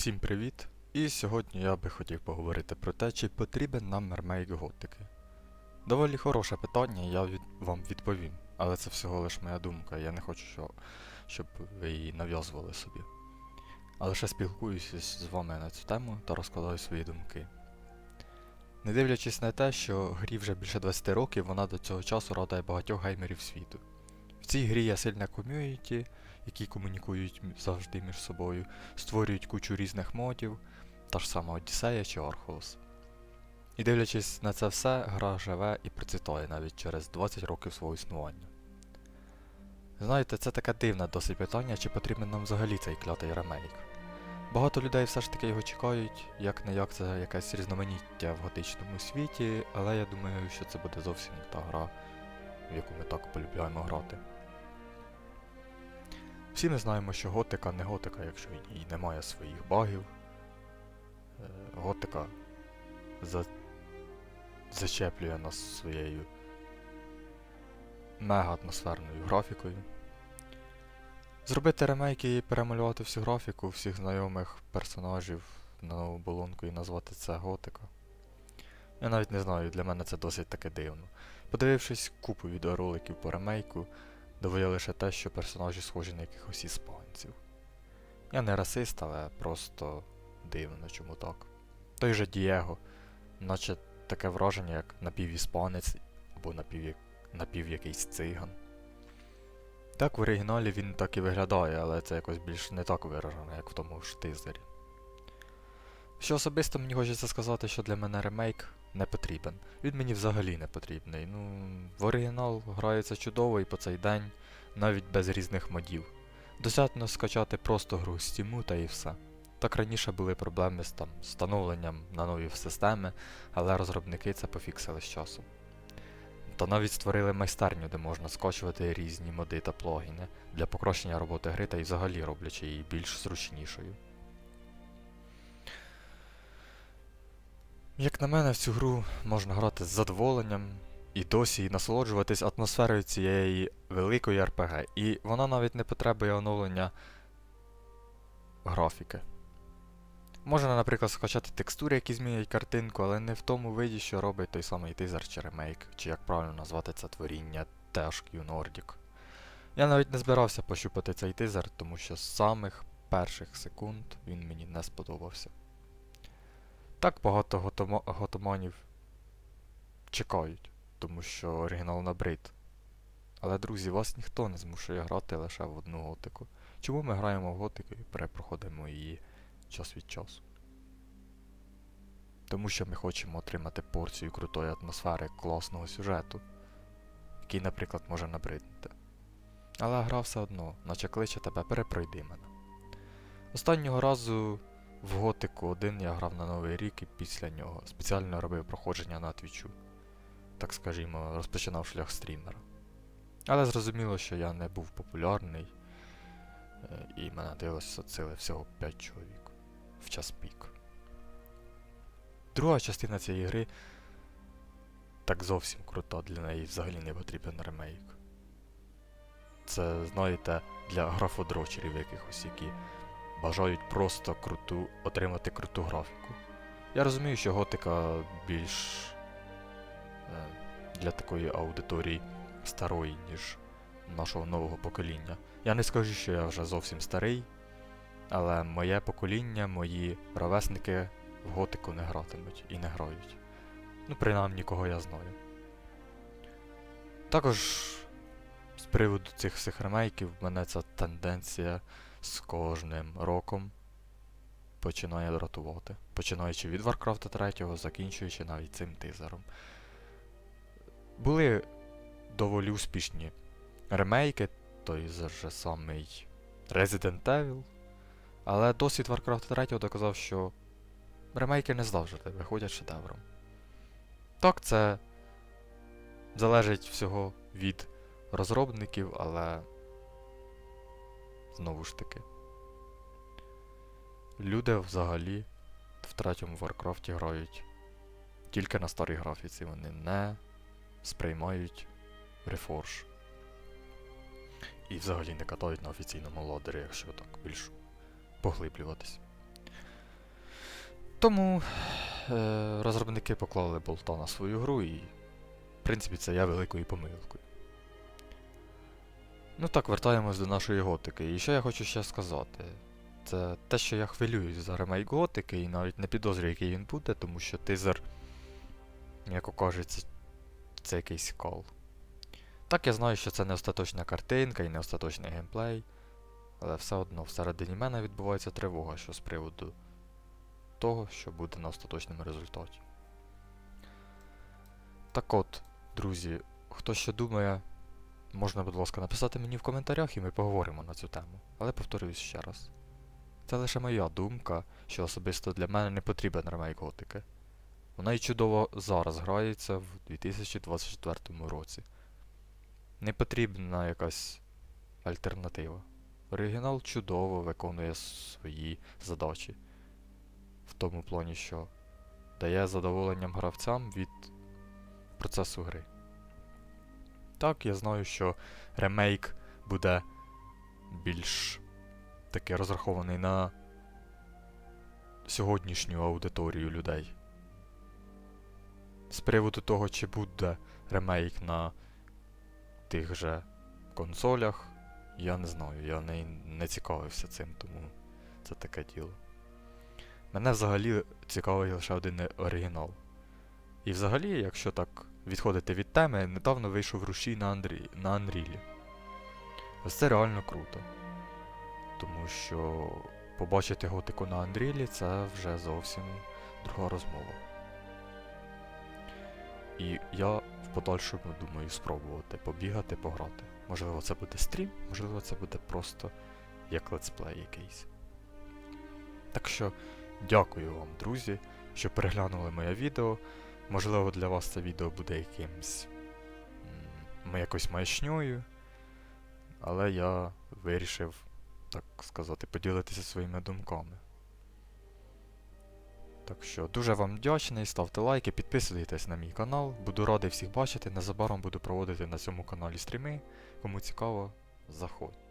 Всім привіт! І сьогодні я би хотів поговорити про те, чи потрібен нам ремейк готики. Доволі хороше питання, я від... вам відповім, але це всього лиш моя думка, я не хочу, що... щоб ви її нав'язували собі. А лише спілкуюся з вами на цю тему та розкладаю свої думки. Не дивлячись на те, що грі вже більше 20 років, вона до цього часу радує багатьох геймерів світу. В цій грі є сильна ком'юніті, які комунікують завжди між собою, створюють кучу різних модів, та ж сама Одіссея чи Орхус. І дивлячись на це все, гра живе і процвітає навіть через 20 років свого існування. Знаєте, це таке дивне досить питання, чи потрібен нам взагалі цей клятий ремейк. Багато людей все ж таки його чекають, як не як це якесь різноманіття в готичному світі, але я думаю, що це буде зовсім не та гра, в яку ми так полюбляємо грати. Всі ми знаємо, що готика не готика, якщо ній немає своїх багів. Е, Готика за... зачеплює нас своєю мега атмосферною графікою. Зробити ремейки і перемалювати всю графіку всіх знайомих персонажів на нову болонку і назвати це готика. Я навіть не знаю, для мене це досить таке дивно. Подивившись купу відеороликів по ремейку, доводить лише те, що персонажі схожі на якихось іспанців. Я не расист, але просто дивно, чому так. Той же Дієго, наче таке враження, як напівіспанець або напів, напів якийсь циган. Так, в оригіналі він так і виглядає, але це якось більш не так виражено, як в тому ж тизері. Що особисто мені хочеться сказати, що для мене ремейк не потрібен. Він мені взагалі не потрібний. Ну, в оригінал грається чудово і по цей день, навіть без різних модів. Достатньо скачати просто гру з Steam та і все. Так раніше були проблеми з там встановленням на нові системи, але розробники це пофіксили з часом. Та навіть створили майстерню, де можна скачувати різні моди та плагіни для покращення роботи гри та й взагалі роблячи її більш зручнішою. Як на мене, в цю гру можна грати з задоволенням і досі насолоджуватись атмосферою цієї великої РПГ, і вона навіть не потребує оновлення графіки. Можна, наприклад, скачати текстури, які змінюють картинку, але не в тому виді, що робить той самий тизер чи ремейк, чи як правильно назвати це творіння THQ Nordic. Я навіть не збирався пощупати цей тизер, тому що з самих перших секунд він мені не сподобався. Так багато готомо- готоманів чекають, тому що оригінал набрид. Але, друзі, вас ніхто не змушує грати лише в одну готику. Чому ми граємо в готику і перепроходимо її час від часу? Тому що ми хочемо отримати порцію крутої атмосфери класного сюжету, який, наприклад, може набриднути. Але гра все одно, наче кличе тебе, перепройди мене. Останнього разу в Готику 1 я грав на Новий рік і після нього спеціально робив проходження на твічу. Так скажімо, розпочинав шлях стрімера. Але зрозуміло, що я не був популярний, е, і мене дивилося сили всього 5 чоловік в час пік. Друга частина цієї гри так зовсім крута, для неї взагалі не потрібен ремейк. Це, знаєте, для графодрочерів якихось, які бажають просто круту, отримати круту графіку. Я розумію, що готика більш е, для такої аудиторії старої, ніж нашого нового покоління. Я не скажу, що я вже зовсім старий, але моє покоління, мої ровесники в готику не гратимуть і не грають. Ну, принаймні, кого я знаю. Також з приводу цих всіх ремейків мене ця тенденція з кожним роком починає дратувати. Починаючи від Warcraft 3, закінчуючи навіть цим тизером. Були доволі успішні ремейки, той же самий Resident Evil. Але досвід Warcraft 3 доказав, що ремейки не завжди виходять шедевром. Так, це залежить всього від розробників, але знову ж таки. Люди взагалі в третьому Warcraft грають тільки на старій графіці, вони не сприймають Reforge. І взагалі не катають на офіційному ладері, якщо так більш поглиблюватись. Тому е, розробники поклали болта на свою гру і, в принципі, це є великою помилкою. Ну так, вертаємось до нашої готики. І що я хочу ще сказати? Це те, що я хвилююсь за ремейк готики і навіть не підозрюю, який він буде, тому що тизер, як кажеться, це якийсь кол. Так, я знаю, що це не остаточна картинка і не остаточний геймплей, але все одно всередині мене відбувається тривога, що з приводу того, що буде на остаточному результаті. Так от, друзі, хто ще думає, можна, будь ласка, написати мені в коментарях і ми поговоримо на цю тему. Але повторюсь ще раз. Це лише моя думка, що особисто для мене не потрібен ремейк готики. Вона і чудово зараз грається в 2024 році. Не потрібна якась альтернатива. Оригінал чудово виконує свої задачі. В тому плані, що дає задоволенням гравцям від процесу гри. Так, я знаю, що ремейк буде більш таки розрахований на сьогоднішню аудиторію людей. З приводу того, чи буде ремейк на тих же консолях, я не знаю, я не, не цікавився цим, тому це таке діло. Мене взагалі цікавий лише один оригінал. І взагалі, якщо так відходити від теми, недавно вийшов рушій на, Андрі... на Unreal. Ось це реально круто. Тому що побачити готику на Unreal це вже зовсім друга розмова. І я в подальшому думаю спробувати побігати, пограти. Можливо, це буде стрім, можливо, це буде просто як летсплей якийсь. Так що дякую вам, друзі, що переглянули моє відео. Можливо, для вас це відео буде якимсь м, якось маячньою, але я вирішив, так сказати, поділитися своїми думками. Так що дуже вам вдячний, ставте лайки, підписуйтесь на мій канал. Буду радий всіх бачити. Незабаром буду проводити на цьому каналі стріми. Кому цікаво, заходьте.